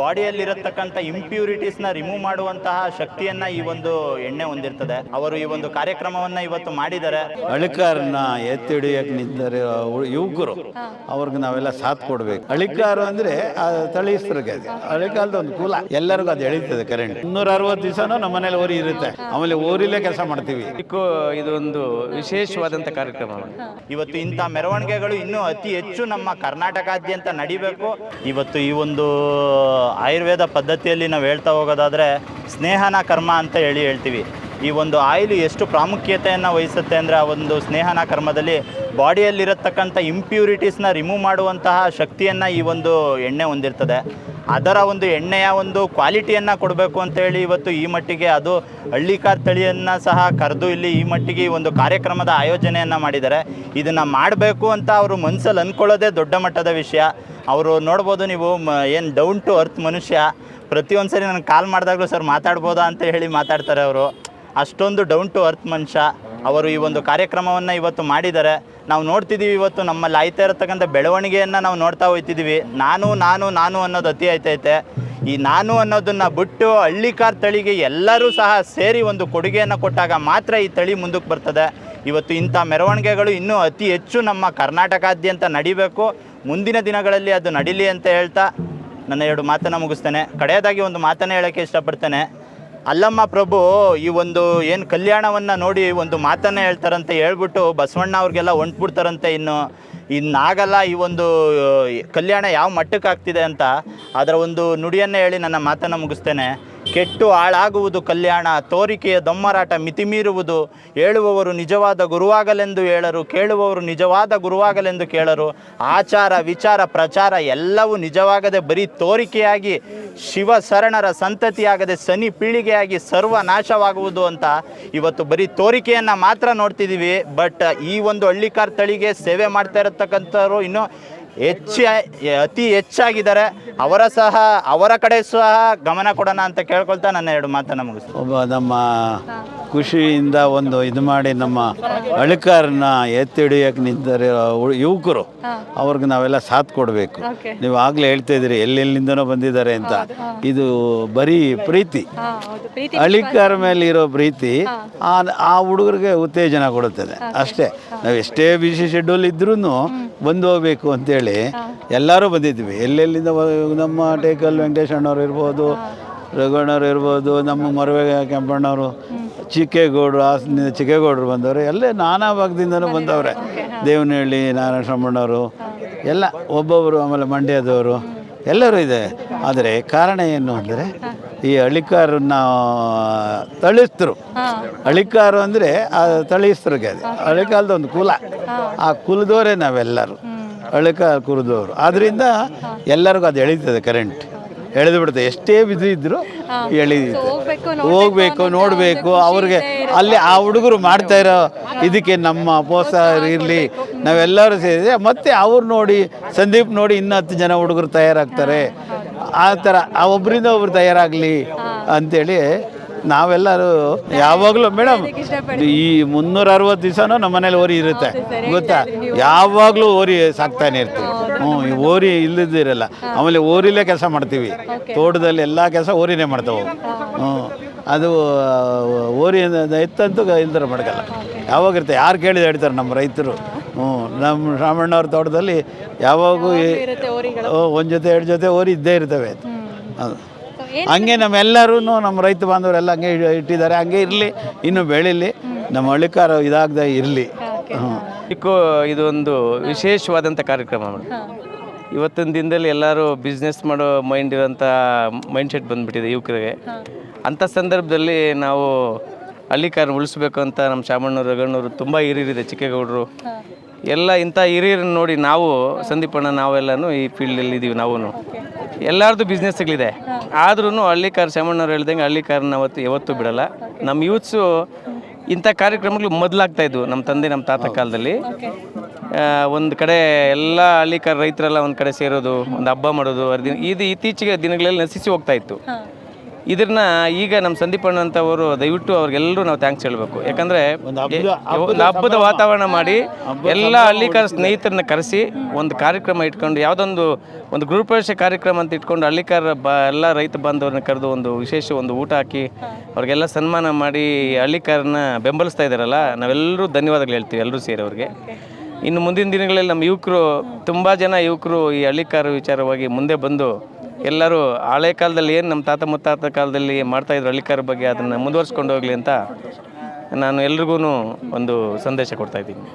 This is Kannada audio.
ಬಾಡಿಯಲ್ಲಿರತಕ್ಕಂಥ ಇಂಪ್ಯೂರಿಟೀಸ್ನ ರಿಮೂವ್ ಮಾಡುವಂತಹ ಶಕ್ತಿಯನ್ನ ಈ ಒಂದು ಎಣ್ಣೆ ಹೊಂದಿರ್ತದೆ. ಅವರು ಈ ಒಂದು ಕಾರ್ಯಕ್ರಮವನ್ನ ಇವತ್ತು ಮಾಡಿದ್ದಾರೆ. ಅಳಿಕಾರನ್ನ ಎತ್ತಿ ಹಿಡಿಯಕ್ಕೆ ನಿಂತಾರೆ ಯುವಕರು ಅವ್ರಿಗೆ ನಾವೆಲ್ಲ ಸಾಥ್ ಕೊಡ್ಬೇಕು. ಅಳಿಕಾರು ಅಂದ್ರೆ ಆ ಅಳಿಕಾಲದ ಒಂದು ಕೂಲ. ಎಲ್ಲರಿಗೂ ಅದು ಎಳಿತದೆ ಕರೆಂಟ್ ಇನ್ನೂರ ಅರವತ್ತು ದಿವಸನೂ ನಮ್ಮ ಮನೇಲಿ ಓರಿ ಇರುತ್ತೆ. ಆಮೇಲೆ ಓರಿಲೇ ಕೆಲಸ ಮಾಡ್ತೀವಿ. ಇದೊಂದು ಇದು ಒಂದು ವಿಶೇಷವಾದಂಥ ಕಾರ್ಯಕ್ರಮ ಇವತ್ತು ಇಂಥ ಮೆರವಣಿಗೆಗಳು ಇನ್ನೂ ಅತಿ ಹೆಚ್ಚು ನಮ್ಮ ಕರ್ನಾಟಕಾದ್ಯಂತ ನಡಿಬೇಕು. ಇವತ್ತು ಈ ಒಂದು ಆಯುರ್ವೇದ ಪದ್ಧತಿಯಲ್ಲಿ ನಾವು ಹೇಳ್ತಾ ಹೋಗೋದಾದ್ರೆ ಸ್ನೇಹನ ಕರ್ಮ ಅಂತ ಹೇಳಿ ಹೇಳ್ತೀವಿ. ಈ ಒಂದು ಆಯಿಲ್ ಎಷ್ಟು ಪ್ರಾಮುಖ್ಯತೆಯನ್ನು ವಹಿಸುತ್ತೆ ಅಂದರೆ ಆ ಒಂದು ಸ್ನೇಹನ ಕರ್ಮದಲ್ಲಿ ಬಾಡಿಯಲ್ಲಿರತಕ್ಕಂಥ ಇಂಪ್ಯೂರಿಟೀಸ್ನ ರಿಮೂವ್ ಮಾಡುವಂತಹ ಶಕ್ತಿಯನ್ನು ಈ ಒಂದು ಎಣ್ಣೆ ಹೊಂದಿರ್ತದೆ. ಅದರ ಒಂದು ಎಣ್ಣೆಯ ಒಂದು ಕ್ವಾಲಿಟಿಯನ್ನು ಕೊಡಬೇಕು ಅಂತೇಳಿ ಇವತ್ತು ಈ ಮಟ್ಟಿಗೆ ಅದು ಹಳ್ಳಿಕಾರ್ ತಳಿಯನ್ನು ಸಹ ಕರೆದು ಇಲ್ಲಿ ಈ ಮಟ್ಟಿಗೆ ಈ ಒಂದು ಕಾರ್ಯಕ್ರಮದ ಆಯೋಜನೆಯನ್ನು ಮಾಡಿದ್ದಾರೆ. ಇದನ್ನು ಮಾಡಬೇಕು ಅಂತ ಅವರು ಮನಸ್ಸಲ್ಲಿ ಅಂದ್ಕೊಳ್ಳೋದೇ ದೊಡ್ಡ ಮಟ್ಟದ ವಿಷಯ. ಅವರು ನೋಡ್ಬೋದು ನೀವು ಏನು ಡೌನ್ ಟು ಅರ್ತ್ ಮನುಷ್ಯ. ಪ್ರತಿಯೊಂದು ಸರಿ ನನಗೆ ಕಾಲ್ ಮಾಡಿದಾಗಲೂ ಸರ್ ಮಾತಾಡ್ಬೋದಾ ಅಂತ ಹೇಳಿ ಮಾತಾಡ್ತಾರೆ ಅವರು. ಅಷ್ಟೊಂದು ಡೌನ್ ಟು ಅರ್ತ್ ಮನುಷ್ಯ. ಅವರು ಈ ಒಂದು ಕಾರ್ಯಕ್ರಮವನ್ನು ಇವತ್ತು ಮಾಡಿದ್ದಾರೆ. ನಾವು ನೋಡ್ತಿದ್ದೀವಿ ಇವತ್ತು ನಮ್ಮಲ್ಲಿ ಆಯ್ತಾ ಇರತಕ್ಕಂಥ ಬೆಳವಣಿಗೆಯನ್ನು ನಾವು ನೋಡ್ತಾ ಹೋಗ್ತಿದ್ದೀವಿ ನಾನು ನಾನು ನಾನು ಅನ್ನೋದು ಅತಿ ಆಯ್ತೈತೆ ಈ ನಾನು ಅನ್ನೋದನ್ನು ಬಿಟ್ಟು ಹಳ್ಳಿಕಾರ್ ತಳಿಗೆ ಎಲ್ಲರೂ ಸಹ ಸೇರಿ ಒಂದು ಕೊಡುಗೆಯನ್ನು ಕೊಟ್ಟಾಗ ಮಾತ್ರ ಈ ತಳಿ ಮುಂದಕ್ಕೆ ಬರ್ತದೆ. ಇವತ್ತು ಇಂಥ ಮೆರವಣಿಗೆಗಳು ಇನ್ನೂ ಅತಿ ಹೆಚ್ಚು ನಮ್ಮ ಕರ್ನಾಟಕಾದ್ಯಂತ ನಡಿಬೇಕು. ಮುಂದಿನ ದಿನಗಳಲ್ಲಿ ಅದು ನಡೀಲಿ ಅಂತ ಹೇಳ್ತಾ ನನ್ನ ಎರಡು ಮಾತನ್ನು ಮುಗಿಸ್ತೇನೆ. ಕಡೆಯದಾಗಿ ಒಂದು ಮಾತನ್ನು ಹೇಳೋಕ್ಕೆ ಇಷ್ಟಪಡ್ತೇನೆ. ಅಲ್ಲಮ್ಮ ಪ್ರಭು, ಈ ಒಂದು ಏನು ಕಲ್ಯಾಣವನ್ನು ನೋಡಿ ಒಂದು ಮಾತನ್ನು ಹೇಳ್ತಾರಂತೆ ಹೇಳ್ಬಿಟ್ಟು ಬಸವಣ್ಣ ಅವ್ರಿಗೆಲ್ಲ ಹೊಂಟ್ಬಿಡ್ತಾರಂತೆ ಇನ್ನು. ಇನ್ನಾಗಲ್ಲ ಈ ಒಂದು, ಕಲ್ಯಾಣ ಯಾವ ಮಟ್ಟಕ್ಕೆ ಆಗ್ತಿದೆ ಅಂತ. ಅದರ ಒಂದು ನುಡಿಯನ್ನೇ ಹೇಳಿ ನನ್ನ ಮಾತನ್ನು ಮುಗಿಸ್ತೇನೆ. ಕೆಟ್ಟು ಹಾಳಾಗುವುದು ಕಲ್ಯಾಣ, ತೋರಿಕೆಯ ದೊಮ್ಮರಾಟ ಮಿತಿಮೀರುವುದು ಹೇಳುವವರು ನಿಜವಾದ ಗುರುವಾಗಲೆಂದು ಹೇಳರು, ಕೇಳುವವರು ನಿಜವಾದ ಗುರುವಾಗಲೆಂದು ಕೇಳರು. ಆಚಾರ, ವಿಚಾರ, ಪ್ರಚಾರ ಎಲ್ಲವೂ ನಿಜವಾಗದೆ ಬರೀ ತೋರಿಕೆಯಾಗಿ ಶಿವ ಶರಣರ ಸಂತತಿಯಾಗದೆ ಸನಿ ಪೀಳಿಗೆಯಾಗಿ ಸರ್ವನಾಶವಾಗುವುದು ಅಂತ ಇವತ್ತು ಬರೀ ತೋರಿಕೆಯನ್ನು ಮಾತ್ರ ನೋಡ್ತಿದ್ದೀವಿ ಬಟ್ ಈ ಒಂದು ಹಳ್ಳಿಕಾರ್ ತಳಿಗೆ ಸೇವೆ ಮಾಡ್ತಾ ಇರತಕ್ಕಂಥವ್ರು ಇನ್ನೂ ಹೆಚ್ಚು ಅತಿ ಹೆಚ್ಚಾಗಿದ್ದಾರೆ. ಅವರ ಸಹ, ಅವರ ಕಡೆ ಸಹ ಗಮನ ಕೊಡೋಣ ಅಂತ ಕೇಳ್ಕೊಳ್ತಾ ನನ್ನ ಎರಡು ಮಾತನ್ನು ಮುಗಿಸ್ತೀನಿ. ಒಬ್ಬ ನಮ್ಮ ಖುಷಿಯಿಂದ ಒಂದು ಇದು ಮಾಡಿ ನಮ್ಮ ಅಳಿಕಾರನ್ನ ಎತ್ತಿ ಹಿಡಿಯಕ್ಕೆ ನಿಂತಾರೆ ಯುವಕರು ಅವ್ರಿಗೆ ನಾವೆಲ್ಲ ಸಾಥ್ ಕೊಡಬೇಕು. ನೀವು ಆಗ್ಲೇ ಹೇಳ್ತಾ ಇದ್ರಿ ಎಲ್ಲೆಲ್ಲಿಂದನೋ ಬಂದಿದ್ದಾರೆ ಅಂತ. ಇದು ಬರೀ ಪ್ರೀತಿ. ಅಳಿಕಾರ ಮೇಲೆ ಇರೋ ಪ್ರೀತಿ ಆ ಆ ಹುಡುಗರಿಗೆ ಉತ್ತೇಜನ ಕೊಡುತ್ತದೆ. ಅಷ್ಟೇ. ನಾವು ಎಷ್ಟೇ ಬಿಸಿ ಶೆಡ್ಯೂಲ್ ಇದ್ರೂ ಬಂದು ಹೋಗ್ಬೇಕು ಅಂತೇಳಿ ಎಲ್ಲರೂ ಬಂದಿದ್ವಿ ಎಲ್ಲೆಲ್ಲಿಂದ ನಮ್ಮ ಟೇಕಲ್ ವೆಂಕಟೇಶ್ ಅಣ್ಣವ್ರು ಇರ್ಬೋದು ರಘುಣ್ಣವ್ರು ಇರ್ಬೋದು ನಮ್ಮ ಮರವೆ ಕೆಂಪಣ್ಣವರು ಚಿಕ್ಕೇಗೌಡರು ಹಾಸನದಿಂದ ಚಿಕ್ಕೇಗೌಡರು ಬಂದವರು ಎಲ್ಲೇ ನಾನಾ ಭಾಗದಿಂದನೂ ಬಂದವರೆ. ದೇವನಹಳ್ಳಿ ನಾರಾಯಣ ಶ್ರಮಣ್ಣವರು ಎಲ್ಲ ಒಬ್ಬೊಬ್ಬರು ಆಮೇಲೆ ಮಂಡ್ಯದವರು ಎಲ್ಲರೂ ಇದೆ. ಆದರೆ ಕಾರಣ ಏನು ಅಂದರೆ ಈ ಅಳಿಕಾರನ್ನ ತಳಿಸ್ತರು ಅಳಿಕಾರು ಅಂದರೆ ಆ ತಳಿಸ್ತರಿಗೆ ಅದು. ಅಳಿಕಾಲದ ಒಂದು ಕುಲ. ಆ ಕುಲದವರೇ ನಾವೆಲ್ಲರೂ. ಅಳಿಕಾರ ಕುಲದವರು ಆದ್ದರಿಂದ ಎಲ್ಲರಿಗೂ ಅದು ಎಳೀತದೆ ಕರೆಂಟ್. ಎಳೆದು ಬಿಡುತ್ತೆ ಎಷ್ಟೇ ಬಿಸಿ ಇದ್ರು ಎಳೆದಿತ್ತು ಹೋಗ್ಬೇಕು ನೋಡಬೇಕು ಅವ್ರಿಗೆ ಅಲ್ಲಿ ಆ ಹುಡುಗರು ಮಾಡ್ತಾ ಇರೋ ಇದಕ್ಕೆ ನಮ್ಮ ಪ್ರೋತ್ಸಾಹ ಇರಲಿ. ನಾವೆಲ್ಲರೂ ಸೇರಿ ಮತ್ತೆ ಅವ್ರು ನೋಡಿ ಸಂದೀಪ್ ನೋಡಿ ಇನ್ನೂ ಹತ್ತು ಜನ ಹುಡುಗರು ತಯಾರಾಗ್ತಾರೆ. ಆ ಥರ ಆ ಒಬ್ಬರಿಂದ ಒಬ್ರು ತಯಾರಾಗಲಿ ಅಂತೇಳಿ ನಾವೆಲ್ಲರೂ ಯಾವಾಗಲೂ ಮೇಡಮ್ ಈ ಮುನ್ನೂರ ಅರವತ್ತು ದಿವಸನೂ ನಮ್ಮ ಮನೇಲಿ ಓರಿ ಇರುತ್ತೆ. ಗೊತ್ತಾ? ಯಾವಾಗಲೂ ಓರಿ ಸಾಕ್ತಾನೆ ಇರ್ತೀವಿ. ಹ್ಞೂ ಈ ಓರಿ ಇಲ್ಲದಿರಲ್ಲ ಆಮೇಲೆ ಓರಿಲೇ ಕೆಲಸ ಮಾಡ್ತೀವಿ. ತೋಟದಲ್ಲಿ ಎಲ್ಲ ಕೆಲಸ ಓರಿನೇ ಮಾಡ್ತಾವೆ. ಹ್ಞೂ. ಅದು ಓರಿ ಎತ್ತಂತೂ ಇಲ್ದರ ಮಡಗಲ್ಲ ಯಾವಾಗಿರುತ್ತೆ ಯಾರು ಕೇಳಿದ ಹೇಳ್ತಾರೆ ನಮ್ಮ ರೈತರು. ಹ್ಞೂ ನಮ್ಮ ರಾಮಣ್ಣವ್ರ ತೋಟದಲ್ಲಿ ಯಾವಾಗೂ ಒಂದು ಜೊತೆ ಎರಡು ಜೊತೆ ಓರಿ ಇದ್ದೇ ಇರ್ತವೆ. ಅದು. ಹಂಗೆ ನಮ್ಮೆಲ್ಲರೂ ನಮ್ಮ ರೈತ ಬಾಂಧವರೆಲ್ಲ ಹಂಗೆ ಇಟ್ಟಿದ್ದಾರೆ. ಹಂಗೆ ಇರಲಿ ಇನ್ನೂ ಬೆಳೀಲಿ. ನಮ್ಮ ಹಳ್ಳಿಕಾರ ಇದಾಗದೆ ಇರಲಿ. ಹ್ಞೂ ಇದೊಂದು ವಿಶೇಷವಾದಂಥ ಕಾರ್ಯಕ್ರಮ ಮೇಡಮ್ ಇವತ್ತಿನ ದಿನದಲ್ಲಿ ಎಲ್ಲರೂ ಬಿಸ್ನೆಸ್ ಮಾಡೋ ಮೈಂಡ್ ಇರೋಂಥ ಮೈಂಡ್ ಸೆಟ್ ಬಂದ್ಬಿಟ್ಟಿದೆ ಯುವಕರಿಗೆ. ಅಂಥ ಸಂದರ್ಭದಲ್ಲಿ ನಾವು ಹಳ್ಳಿಕಾರನ್ನ ಉಳಿಸ್ಬೇಕು ಅಂತ ನಮ್ಮ ಶಾಮಣ್ಣವ್ರು ರಗಣ್ಣವರು ತುಂಬ ಹಿರಿಯರಿದೆ ಚಿಕ್ಕೇಗೌಡರು. ಎಲ್ಲ ಇಂಥ ಹಿರಿಯರನ್ನ ನೋಡಿ ನಾವು ಸಂದೀಪಣ್ಣ ನಾವೆಲ್ಲನೂ ಈ ಫೀಲ್ಡಲ್ಲಿ ಇದ್ದೀವಿ ನಾವು ಎಲ್ಲರದು ಬಿಸ್ನೆಸ್ಗಳಿದೆ ಆದ್ರೂ ಹಳ್ಳಿಕಾರ ಶಾಮಣ್ಣವ್ರು ಹೇಳ್ದಂಗೆ ಹಳ್ಳಿಕಾರನ್ನ ಅವತ್ತು ಯಾವತ್ತೂ ಬಿಡಲ್ಲ. ನಮ್ಮ ಯೂತ್ಸು ಇಂಥ ಕಾರ್ಯಕ್ರಮಗಳು ಮೊದಲಾಗ್ತಾ ಇದ್ವು ನಮ್ಮ ತಂದೆ ನಮ್ಮ ತಾತ ಕಾಲದಲ್ಲಿ. ಒಂದು ಕಡೆ ಎಲ್ಲ ಹಳ್ಳಿಕಾರ ರೈತರೆಲ್ಲ ಒಂದು ಕಡೆ ಸೇರೋದು ಒಂದು ಹಬ್ಬ ಮಾಡೋದು ಅರ್ದಿನ ಇದು ಇತ್ತೀಚೆಗೆ ದಿನಗಳಲ್ಲಿ ನಶಿಸಿ ಹೋಗ್ತಾ ಇತ್ತು. ಇದನ್ನ ಈಗ ನಮ್ಮ ಸಂದೀಪ್ ಅಣ್ಣ ಅಂತವರು ದಯವಿಟ್ಟು ಅವ್ರಿಗೆಲ್ಲರೂ ನಾವು ಥ್ಯಾಂಕ್ಸ್ ಹೇಳಬೇಕು. ಯಾಕಂದರೆ ಒಂದು ಹಬ್ಬದ ಒಂದು ಹಬ್ಬದ ವಾತಾವರಣ ಮಾಡಿ ಎಲ್ಲ ಹಳ್ಳಿಕಾರ ಸ್ನೇಹಿತರನ್ನ ಕರೆಸಿ ಒಂದು ಕಾರ್ಯಕ್ರಮ ಇಟ್ಕೊಂಡು ಯಾವುದೊಂದು ಒಂದು ಗೃಹಪ್ರವೇಶ ಕಾರ್ಯಕ್ರಮ ಅಂತ ಇಟ್ಕೊಂಡು ಹಳ್ಳಿಕಾರ ಬ ಎಲ್ಲ ರೈತ ಬಾಂಧವ್ರನ್ನ ಕರೆದು ಒಂದು ವಿಶೇಷ ಒಂದು ಊಟ ಹಾಕಿ ಅವ್ರಿಗೆಲ್ಲ ಸನ್ಮಾನ ಮಾಡಿ ಹಳ್ಳಿಕಾರನ್ನ ಬೆಂಬಲಿಸ್ತಾ ಇದ್ದಾರಲ್ಲ ನಾವೆಲ್ಲರೂ ಧನ್ಯವಾದಗಳು ಹೇಳ್ತೀವಿ ಎಲ್ಲರೂ ಸೇರಿ ಅವ್ರಿಗೆ. ಇನ್ನು ಮುಂದಿನ ದಿನಗಳಲ್ಲಿ ನಮ್ಮ ಯುವಕರು, ತುಂಬ ಜನ ಯುವಕರು ಈ ಹಳ್ಳಿಕಾರ ವಿಚಾರವಾಗಿ ಮುಂದೆ ಬಂದು ಎಲ್ಲರೂ ಹಳೆ ಕಾಲದಲ್ಲಿ ಏನು ನಮ್ಮ ತಾತ ಮುತ್ತಾತ ಕಾಲದಲ್ಲಿ ಮಾಡ್ತಾಯಿದ್ರು ಹಳ್ಳಿಕಾರ ಬಗ್ಗೆ ಅದನ್ನು ಮುಂದುವರ್ಸ್ಕೊಂಡು ಹೋಗಲಿ ಅಂತ ನಾನು ಎಲ್ರಿಗೂ ಒಂದು ಸಂದೇಶ ಕೊಡ್ತಾ ಇದ್ದೀನಿ.